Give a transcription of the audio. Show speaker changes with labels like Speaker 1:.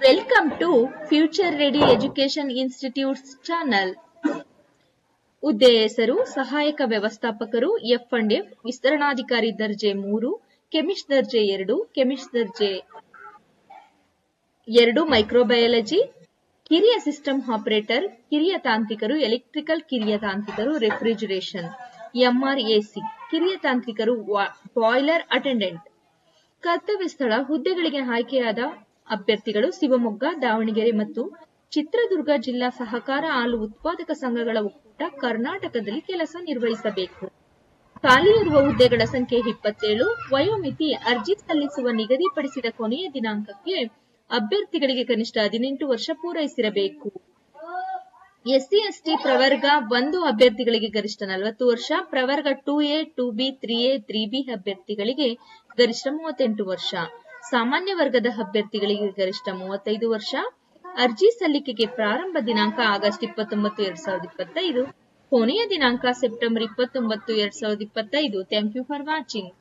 Speaker 1: Welcome to future ready education Institute's channel ಹುದ್ದೆ ಹೆಸರು ಸಹಾಯಕ ವ್ಯವಸ್ಥಾಪಕರು ಎಫ್ ಅಂಡ್ ಎಫ್ ವಿಸ್ತರಣಾಧಿಕಾರಿ ದರ್ಜೆ ಮೂರು, ಕೆಮಿಸ್ಟ್ ದರ್ಜೆ ಎರಡು, ಕೆಮಿಸ್ಟ್ ದರ್ಜೆ ಎರಡು, ಮೈಕ್ರೋಬಯಾಲಜಿ, ಕಿರಿಯ ಸಿಸ್ಟಮ್ ಆಪರೇಟರ್, ಕಿರಿಯ ತಾಂತ್ರಿಕರು, ಎಲೆಕ್ಟ್ರಿಕಲ್ ಕಿರಿಯ ತಾಂತ್ರಿಕರು, ರೆಫ್ರಿಜರೇಷನ್ ಎಂಆರ್ಎಸಿ ಕಿರಿಯ ತಾಂತ್ರಿಕರು ಬಾಯ್ಲರ್ ಅಟೆಂಡೆಂಟ್. ಕರ್ತವ್ಯ ಸ್ಥಳ ಹುದ್ದೆಗಳಿಗೆ ಆಯ್ಕೆಯಾದ ಅಭ್ಯರ್ಥಿಗಳು ಶಿವಮೊಗ್ಗ, ದಾವಣಗೆರೆ ಮತ್ತು ಚಿತ್ರದುರ್ಗ ಜಿಲ್ಲಾ ಸಹಕಾರ ಹಾಲು ಉತ್ಪಾದಕ ಸಂಘಗಳ ಒಕ್ಕೂಟ ಕರ್ನಾಟಕದಲ್ಲಿ ಕೆಲಸ ನಿರ್ವಹಿಸಬೇಕು. ಖಾಲಿ ಇರುವ ಹುದ್ದೆಗಳ ಸಂಖ್ಯೆ ಇಪ್ಪತ್ತೇಳು, ವಯೋಮಿತಿ ಅರ್ಜಿ ಸಲ್ಲಿಸುವ ನಿಗದಿಪಡಿಸಿದ ಕೊನೆಯ ದಿನಾಂಕಕ್ಕೆ ಅಭ್ಯರ್ಥಿಗಳಿಗೆ ಕನಿಷ್ಠ ಹದಿನೆಂಟು ವರ್ಷ ಪೂರೈಸಿರಬೇಕು. ಎಸ್ಸಿ, ಎಸ್ಟಿ ಪ್ರವರ್ಗ ಒಂದು ಅಭ್ಯರ್ಥಿಗಳಿಗೆ ಗರಿಷ್ಠ ನಲವತ್ತು ವರ್ಷ, ಪ್ರವರ್ಗ two A, two B, three A, three B ಅಭ್ಯರ್ಥಿಗಳಿಗೆ ಗರಿಷ್ಠ ಮೂವತ್ತೆಂಟು ವರ್ಷ. ಸಾಮಾನ್ಯ ವರ್ಗದ ಅಭ್ಯರ್ಥಿಗಳಿಗೆ ಗರಿಷ್ಠ ಮೂವತ್ತೈದು ವರ್ಷ. ಅರ್ಜಿ ಸಲ್ಲಿಕೆಗೆ ಪ್ರಾರಂಭ ದಿನಾಂಕ ಆಗಸ್ಟ್ ಇಪ್ಪತ್ತೊಂಬತ್ತು, ಎರಡ್ ಸಾವಿರದ ಇಪ್ಪತ್ತೈದು. ಕೊನೆಯ ದಿನಾಂಕ ಸೆಪ್ಟೆಂಬರ್ ಇಪ್ಪತ್ತೊಂಬತ್ತು, ಎರಡ್ ಸಾವಿರದ ಇಪ್ಪತ್ತೈದು. Thank you for watching